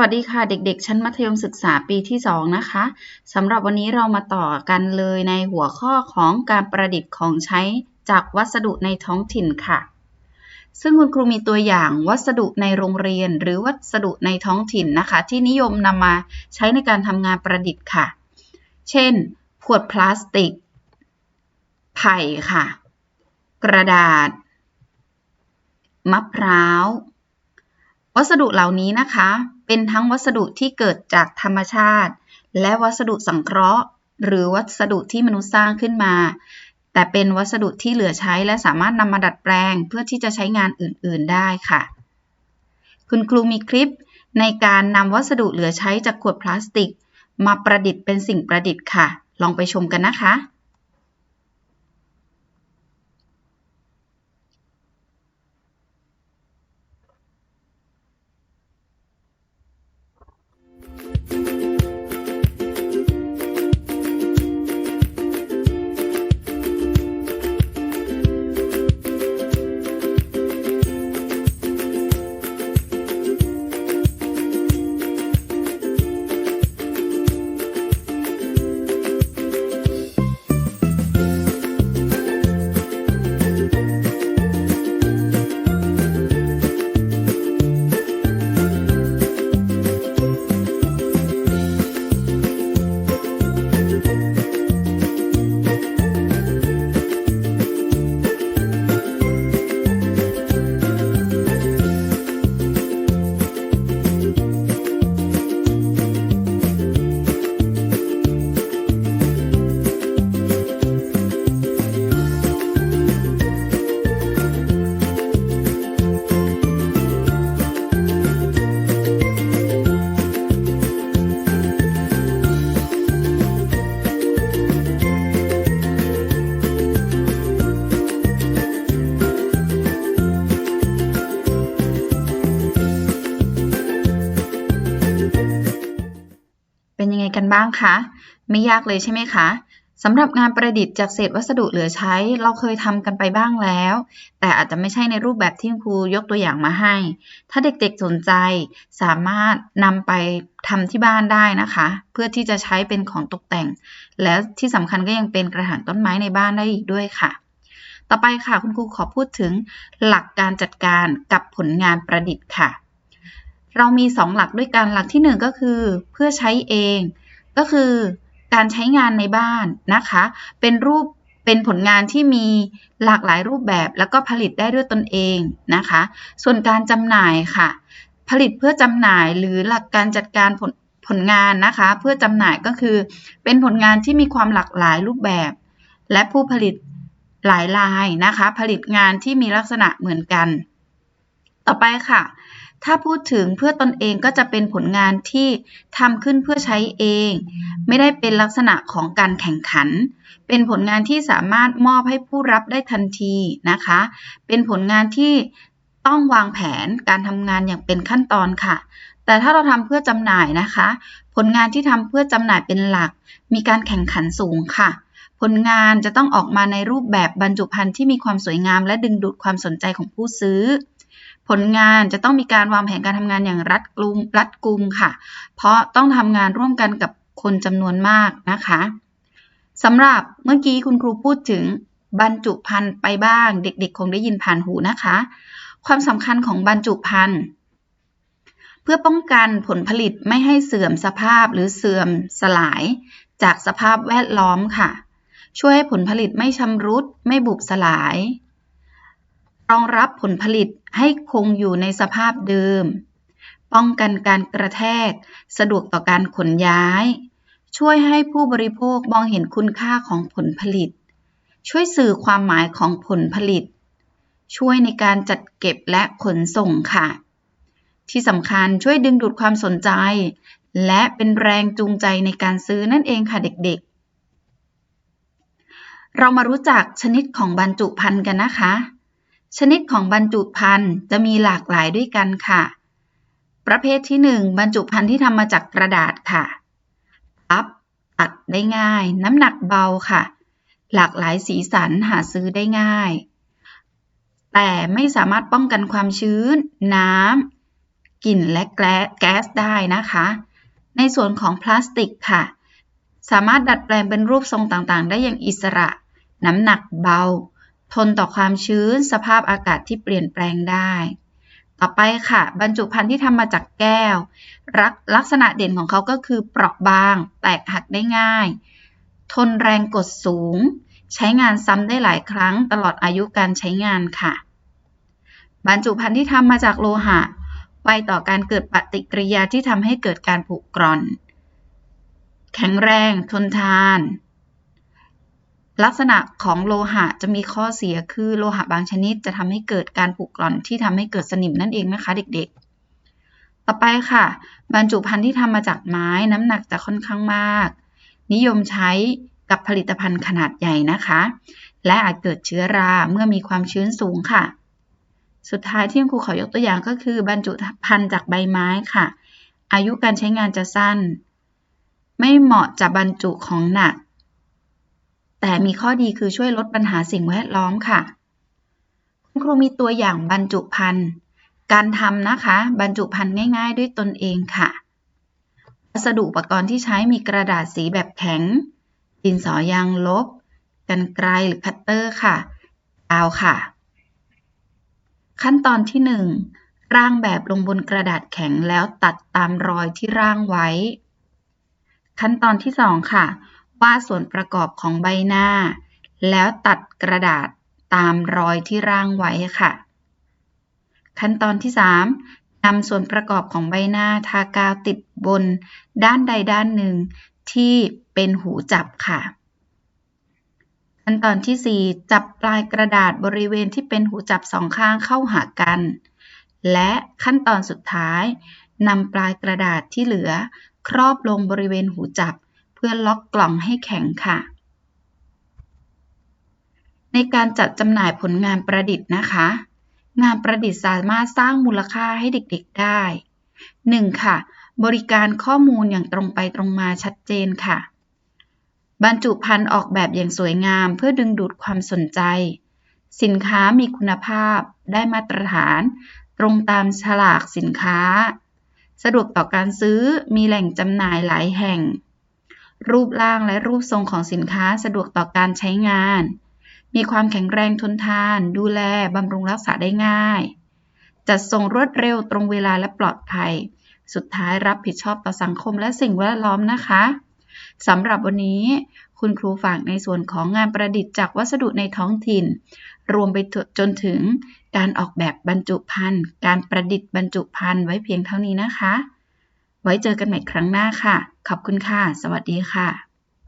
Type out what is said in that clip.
วัสดีค่ะเด็กๆ ชั้นมัธยมศึกษาปีที่ 2 นะคะสำหรับวันนี้เรามาต่อกันเลยในหัวข้อของการประดิษฐ์ของใช้จากวัสดุในท้องถิ่นค่ะ ซึ่งคุณครูมีตัวอย่างวัสดุในโรงเรียน หรือวัสดุในท้องถิ่นนะคะ ที่นิยมนำมาใช้ในการทำงานประดิษฐ์ค่ะ เช่น ขวดพลาสติก ไผ่ค่ะ กระดาษ มะพร้าว วัสดุเหล่านี้นะคะ เป็นทั้งวัสดุที่เกิดจากธรรมชาติ และวัสดุสังเคราะห์ หรือวัสดุที่มนุษย์สร้างขึ้นมา แต่เป็นวัสดุที่เหลือใช้และสามารถนำมาดัดแปลงเพื่อที่จะใช้งานอื่น ๆ ได้ค่ะ คุณครูมีคลิปในการนำวัสดุเหลือใช้จากขวดพลาสติก มาประดิษฐ์เป็นสิ่งประดิษฐ์ค่ะ ลองไปชมกันนะคะ เป็นยังไงกันบ้างคะ ไม่ยากเลยใช่ไหมคะสำหรับงานประดิษฐ์จากเศษวัสดุเหลือใช้ เราเคยทำกันไปบ้างแล้ว แต่อาจจะไม่ใช่ในรูปแบบที่ครูยกตัวอย่างมาให้ ถ้าเด็กๆสนใจสามารถนำไปทำที่บ้านได้นะคะ เพื่อที่จะใช้เป็นของตกแต่ง แล้วที่สำคัญก็ยังเป็นกระถางต้นไม้ในบ้านได้อีกด้วยค่ะ ต่อไปค่ะคุณครูขอพูดถึงหลักการจัดการกับผลงานประดิษฐ์ค่ะ เรามี 2 หลักด้วยกันหลักที่ 1 ก็คือ เพื่อใช้เอง ก็คือการใช้งานในบ้านนะคะ เป็นรูปเป็นผลงานที่มีหลากหลายรูปแบบแล้วก็ผลิตได้ด้วยตนเองนะคะ ส่วนการจำหน่ายค่ะ ผลิตเพื่อจำหน่ายหรือหลักการจัดการผลผลงานนะคะ เพื่อจำหน่ายก็คือ เป็นผลงานที่มีความหลากหลายรูปแบบ และผู้ผลิตหลายลายนะคะ ผลิตงานที่มีลักษณะเหมือนกัน ต่อไปค่ะ ถ้าพูดถึงเพื่อตนเองก็จะเป็นผลงานที่ทำขึ้นเพื่อใช้เอง ไม่ได้เป็นลักษณะของการแข่งขัน เป็นผลงานที่สามารถมอบให้ผู้รับได้ทันทีนะคะ เป็นผลงานที่ต้องวางแผนการทำงานอย่างเป็นขั้นตอนค่ะ แต่ถ้าเราทำเพื่อจำหน่ายนะคะ ผลงานที่ทำเพื่อจำหน่ายเป็นหลัก มีการแข่งขันสูงค่ะผลงานจะต้องออกมาในรูปแบบบรรจุภัณฑ์ที่มีความสวยงามและดึงดูดความสนใจของผู้ซื้อ ผลงานจะต้องมีการวางแผนการทำงานอย่างรัดกุมรัดกุมค่ะ เพราะต้องทำงานร่วมกันกับคนจำนวนมากนะคะสำหรับเมื่อกี้คุณครูพูดถึงบรรจุภัณฑ์ไปบ้าง เด็กๆ คงได้ยินผ่านหูนะคะ ความสำคัญของบรรจุภัณฑ์เพื่อป้องกันผลผลิตไม่ให้เสื่อมสภาพหรือเสื่อมสลาย จากสภาพแวดล้อมค่ะ ช่วยให้ผลผลิตไม่ชำรุด ไม่บุบสลาย รองรับผลผลิตให้คงอยู่ในสภาพเดิม ป้องกันการกระแทก สะดวกต่อการขนย้าย ช่วยให้ผู้บริโภคมองเห็นคุณค่าของผลผลิต ช่วยสื่อความหมายของผลผลิต ช่วยในการจัดเก็บและขนส่งค่ะ ที่สำคัญช่วยดึงดูดความสนใจ และเป็นแรงจูงใจในการซื้อนั่นเองค่ะเด็กๆ เรามารู้จักชนิดของบรรจุภัณฑ์กันนะคะ ชนิดของบรรจุภัณฑ์จะมีหลากหลายด้วยกันค่ะ ประเภทที่ 1 บรรจุภัณฑ์ที่ทำมาจากกระดาษค่ะพับตัดได้ง่าย น้ำหนักเบาค่ะ หลากหลายสีสันหาซื้อได้ง่าย แต่ไม่สามารถป้องกันความชื้น น้ำกลิ่นและแก๊สได้นะคะ ในส่วนของพลาสติกค่ะ สามารถดัดแปลงเป็นรูปทรงต่างๆ ได้อย่างอิสระ น้ำหนักเบา ทนต่อความชื้นสภาพอากาศที่เปลี่ยนแปลงได้ ต่อไปค่ะ บรรจุภัณฑ์ที่ทำมาจากแก้วลักษณะเด่นของเขาก็คือเปราะบาง แตกหักได้ง่าย ทนแรงกดสูง ใช้งานซ้ำได้หลายครั้งตลอดอายุการใช้งานค่ะ บรรจุภัณฑ์ที่ทำมาจากโลหะ ไวต่อการเกิดปฏิกิริยาที่ทำให้เกิดการผุกร่อน แข็งแรง ทนทาน ลักษณะของโลหะจะมีข้อเสียคือโลหะบางชนิดจะทำให้เกิดการผุกร่อนที่ทำให้เกิดสนิมนั่นเองนะคะ เด็กๆ ต่อไปค่ะ บรรจุภัณฑ์ที่ทำมาจากไม้น้ำหนักจะค่อนข้างมาก นิยมใช้กับผลิตภัณฑ์ขนาดใหญ่นะคะ และอาจเกิดเชื้อราเมื่อมีความชื้นสูงค่ะ สุดท้ายที่ครูขอยกตัวอย่างก็คือ บรรจุภัณฑ์จากใบไม้ค่ะ อายุการใช้งานจะสั้น ไม่เหมาะจะบรรจุของหนัก แต่มีข้อดีคือช่วยลดปัญหาสิ่งแวดล้อมค่ะ คุณครูมีตัวอย่างบรรจุภัณฑ์ การทำนะคะ บรรจุภัณฑ์ง่าย ๆ ด้วยตนเองค่ะ วัสดุอุปกรณ์ที่ใช้มีกระดาษสีแบบแข็ง ดินสอยางลบ กันไกลหรือคัตเตอร์ค่ะกาวค่ะ ขั้นตอนที่ 1 ร่างแบบลงบนกระดาษแข็งแล้วตัดตามรอยที่ร่างไว้ ขั้นตอนที่ 2 ค่ะ วาดส่วนประกอบของใบหน้า แล้วตัดกระดาษตามรอยที่ร่างไว้ค่ะ ขั้นตอนที่ 3นำส่วนประกอบของใบหน้าทากาวติดบนด้านใดด้านหนึ่งที่เป็นหูจับค่ะ ขั้นตอนที่ 4 จับปลายกระดาษบริเวณที่เป็นหูจับสองข้างเข้าหากัน และขั้นตอนสุดท้ายนำปลายกระดาษที่เหลือ ครอบลงบริเวณหูจับ เพื่อล็อกกล่องให้แข็งค่ะ ในการจัดจำหน่ายผลงานประดิษฐ์นะคะ งานประดิษฐ์สามารถสร้างมูลค่าให้เด็กๆได้ 1. ค่ะ บริการข้อมูลอย่างตรงไปตรงมาชัดเจนค่ะ บรรจุภัณฑ์ออกแบบอย่างสวยงามเพื่อดึงดูดความสนใจ สินค้ามีคุณภาพ ได้มาตรฐาน ตรงตามฉลากสินค้า สะดวกต่อการซื้อมีแหล่งจำหน่ายหลายแห่ง รูปร่างและรูปทรงของสินค้าสะดวกต่อการใช้งาน มีความแข็งแรงทนทาน ดูแลบำรุงรักษาได้ง่าย จัดส่งรวดเร็วตรงเวลาและปลอดภัย สุดท้ายรับผิดชอบต่อสังคมและสิ่งแวดล้อมนะคะสำหรับวันนี้คุณครูฝากในส่วนของงานประดิษฐ์จากวัสดุในท้องถิ่น รวมไปจนถึงการออกแบบบรรจุภัณฑ์ การประดิษฐ์บรรจุภัณฑ์ไว้เพียงเท่านี้นะคะ ไว้เจอกันใหม่ครั้งหน้าค่ะ ขอบคุณค่ะ สวัสดีค่ะ